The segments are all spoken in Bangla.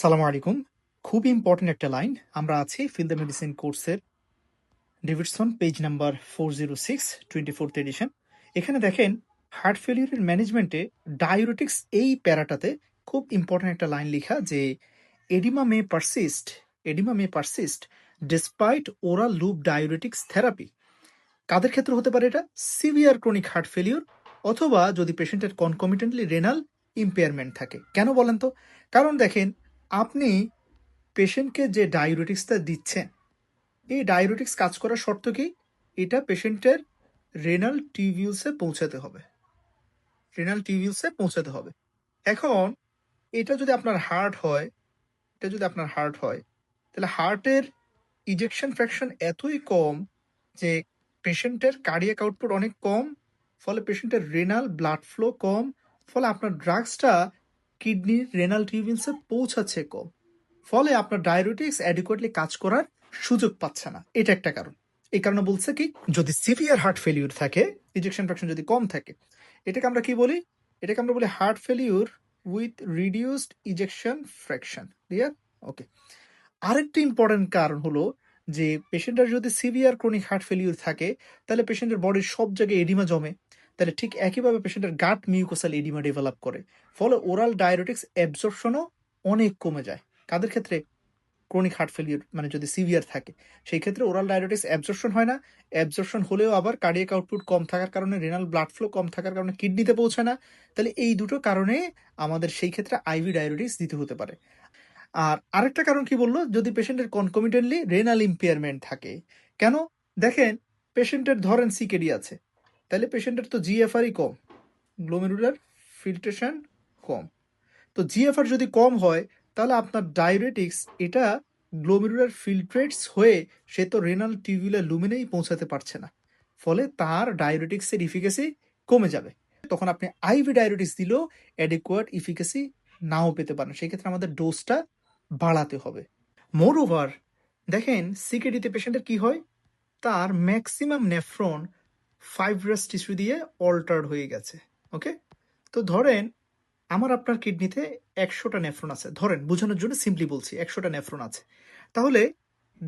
সালাম আলাইকুম। খুব ইম্পর্টেন্ট একটা লাইন আমরা আছি ফিল দ্য মেডিসিন কোর্সের Davidson page number four zero six twenty fourth edition এখানে দেখেন হার্ট ফেলিউরের ম্যানেজমেন্টে ডায়োরেটিক্স এই প্যারাটাতে খুব ইম্পর্টেন্ট একটা লাইন লেখা যে oedema may persist oedema may persist despite oral loop diuretics therapy কাদের ক্ষেত্রে হতে পারে এটা? সিভিয়ার ক্রনিক হার্ট ফেলিউর অথবা যদি পেশেন্টের কনকমিটেন্টলি রেনাল ইম্পেয়ারমেন্ট থাকে। কেন বলেন তো? কারণ দেখেন আপনি পেশেন্টকে যে ডায়োরেটিক্সটা দিচ্ছেন, এই ডায়োরেটিক্স কাজ করার শর্ত কি? এটা পেশেন্টের রেনাল টিউবিউলসে পৌঁছাতে হবে। রেনাল টিউবিউলসে পৌঁছাতে হবে। এখন এটা যদি আপনার হার্ট হয়, এটা যদি আপনার হার্ট হয়, তাহলে হার্টের ইজেকশন ফ্র্যাকশন এতই কম যে পেশেন্টের কার্ডিয়াক আউটপুট অনেক কম, ফলে পেশেন্টের রেনাল ব্লাড ফ্লো কম, ফলে আপনার ড্রাগসটা কিডনির রেনাল টিউবিলসে পৌঁছাচ্ছে কম। ফলে আপনার ডায়াবেটিক্স অ্যাডিকুয়েটলি কাজ করার সুযোগ পাচ্ছে না। এটা একটা কারণ। এই কারণে বলছে কি, যদি সিভিয়ার হার্ট ফেলিউর থাকে ইজেকশন ফ্র্যাকশন যদি কম থাকে, এটাকে আমরা কি বলি? এটাকে আমরা বলি heart failure with reduced ejection fraction clear okay আরেকটি ইম্পর্টেন্ট কারণ হলো যে পেশেন্টের যদি সিভিয়ার ক্রনিক হার্ট ফেলিউর থাকে, তাহলে পেশেন্টের বডির সব জায়গায় এডিমা জমে। তাহলে ঠিক একইভাবে পেশেন্টের গাট মিউকোসাল এডিমা ডেভেলপ করে। ফলে ওরাল ডায়োরেটিক্স অ্যাবজর্পশনও অনেক কমে যায়। কাদের ক্ষেত্রে? ক্রনিক হার্ট ফেলিউর মানে যদি সিভিয়ার থাকে। সেই ক্ষেত্রে ওরাল ডায়োরেটিক্স অ্যাবজর্পশন হয় না। অ্যাবজর্পশন হলেও আবার কার্ডিয়াক আউটপুট কম থাকার কারণে রেনাল ব্লাড ফ্লো কম থাকার কারণে কিডনিতে পৌঁছায় না। তাহলে এই দুটো কারণে আমাদের সেই ক্ষেত্রে আইভি ডায়োরেটিক্স দিতে হতে পারে। আর আরেকটা কারণ কি বলল? যদি পেশেন্টের কনকমিটেন্টলি রেনাল ইম্পেয়ারমেন্ট থাকে, কেন? দেখেন পেশেন্টের ধরেন সিকেডি আছে। তাহলে পেশেন্টের তো জিএফআরই কম। গ্লোমেরুলার ফিল্ট্রেশন কম। তো জিএফআর যদি কম হয়, তাহলে আপনার ডায়োরেটিক্স এটা গ্লোমেরুলার ফিল্ট্রেটস হয়ে সে তো রেনাল টিউবুলার লুমিনেই পৌঁছাতে পারছে না। ফলে তার ডায়োরেটিক্সের ইফিকাসি কমে যাবে। তখন আপনি আইভি ডায়োরেটিক্স দিলেও অ্যাডিকুয়াট ইফিকাসি নাও পেতে পারেন। সেক্ষেত্রে আমাদের ডোজটা বাড়াতে হবে। মোর ওভার দেখেন সিকেডিতে পেশেন্টের কি হয়? তার ম্যাক্সিমাম নেফ্রন ফাইব্রাস টিস্যু দিয়ে অল্টার্ড হয়ে গেছে ওকে তো ধরেন আমার আপনার কিডনিতে একশোটা নেফ্রন আছে। ধরেন, বোঝানোর জন্য সিম্পলি বলছি, একশোটা নেফ্রন আছে। তাহলে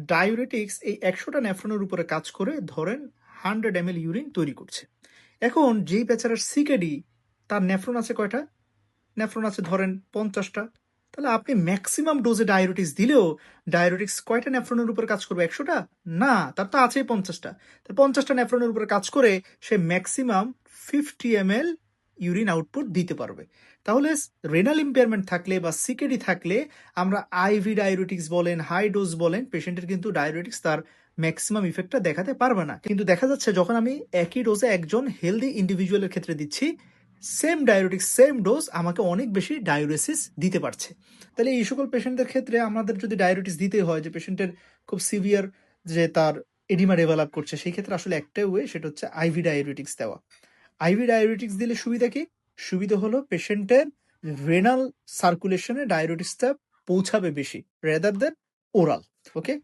ডায়োরেটিক্স এই একশোটা নেফ্রনের উপরে কাজ করে ধরেন হান্ড্রেড এম ইউরিন তৈরি করছে। এখন যেই বেচারার সিকেডি তার নেফ্রন আছে কয়টা? নেফ্রন আছে ধরেন পঞ্চাশটা। তাহলে আপনি ম্যাক্সিমাম ডোজে ডায়োরেটিক্স দিলেও ডায়োরেটিক্স কয়টা নেফ্রনের উপর কাজ করবে, একশোটা? না, তার তো আছেই পঞ্চাশটা। তার পঞ্চাশটা নেফ্রনের উপর কাজ করে সে maximum fifty M L urine output দিতে পারবে। তাহলে রেনাল ইম্পেয়ারমেন্ট থাকলে বা সিকেডি থাকলে আমরা আইভি ডায়োরেটিক্স বলেন হাই ডোজ বলেন পেশেন্টের কিন্তু ডায়োরেটিক্স তার ম্যাক্সিমাম ইফেক্টটা দেখাতে পারবে না। কিন্তু দেখা যাচ্ছে যখন আমি একই ডোজে একজন হেলদি ইন্ডিভিজুয়ালের ক্ষেত্রে দিচ্ছি সেম ডায়োরেটিক্স সেম ডোজ আমাকে অনেক বেশি ডায়োরেসিস দিতে পারছে। তাহলে এই সকল পেশেন্টদের ক্ষেত্রে আমাদের যদি ডায়োরেটিক্স দিতে হয়, যে পেশেন্টের খুব সিভিয়ার যে তার এডিমা ডেভেলপ করছে, সেই ক্ষেত্রে আসলে একটাই ওয়ে সেটা হচ্ছে আইভি ডায়োরেটিক্স দেওয়া। আইভি ডায়োরেটিক্স দিলে সুবিধা কি? সুবিধা হলো পেশেন্টের রেনাল সার্কুলেশনে ডায়োরেটিক্সটা পৌঁছাবে বেশি রেদার দেন ওরাল ওকে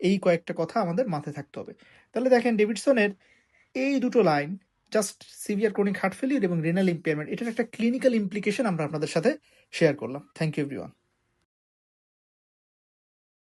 এই কয়েকটা কথা আমাদের মাথায় থাকতে হবে। তাহলে দেখেন ডেভিডসনের এই দুটো line just severe chronic heart failure এবং রেনাল ইম্পেয়ারমেন্ট এটার একটা ক্লিনিক্যাল ইমপ্লিকেশন আমরা আপনাদের সাথে শেয়ার করলাম। Thank you everyone